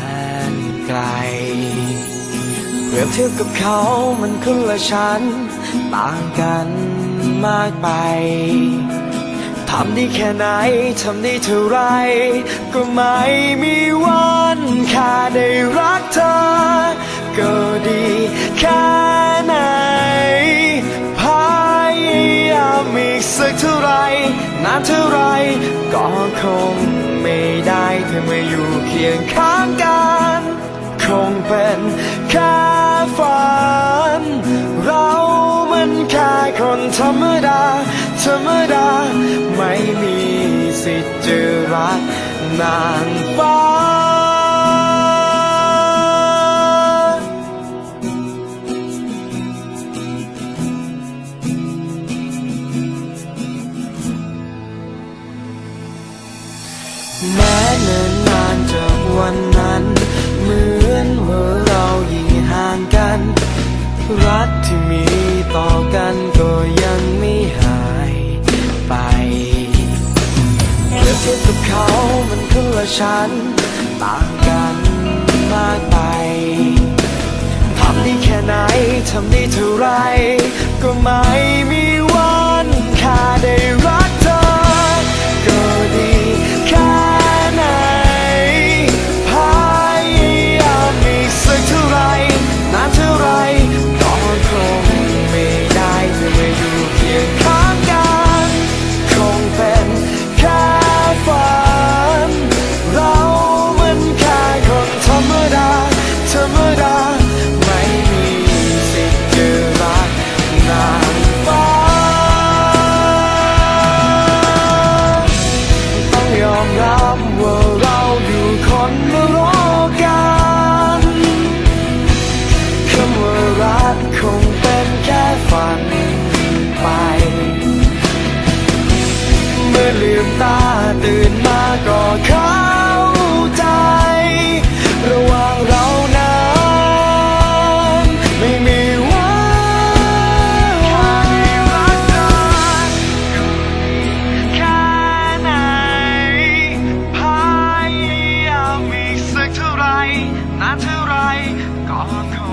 ไกล เปรียบเทียบกับเขามันคนละชั้นต่างกันมากไปทำได้แค่ไหน ทำได้เท่าไร ก็ไม่มีวันค่าได้รักเธอ ก็ดีแค่ไหน พยายามอีกสักเท่าไร นานเท่าไร ก็คงไม่ได้เธอมาอยู่เคียงข้างกัน คงเป็น สิจะรักนางฟ้า แม้เนิ่นนานจากวันนั้น เหมือนว่าเรายิ่งห่างกัน รักที่มีต่อกันก็ยังไม่หายไป เทียบกับเขามันคนละชั้นต่างกันมากไปทำได้แค่ไหน ทำได้เท่าไร ก็ไม่มีวันค่าได้ ตื่นมาก็เข้าใจ ระหว่างเรานั้นไม่มีวันแค่ไหนพยายามอีสักเท่าไรนานเท่าไรก็คง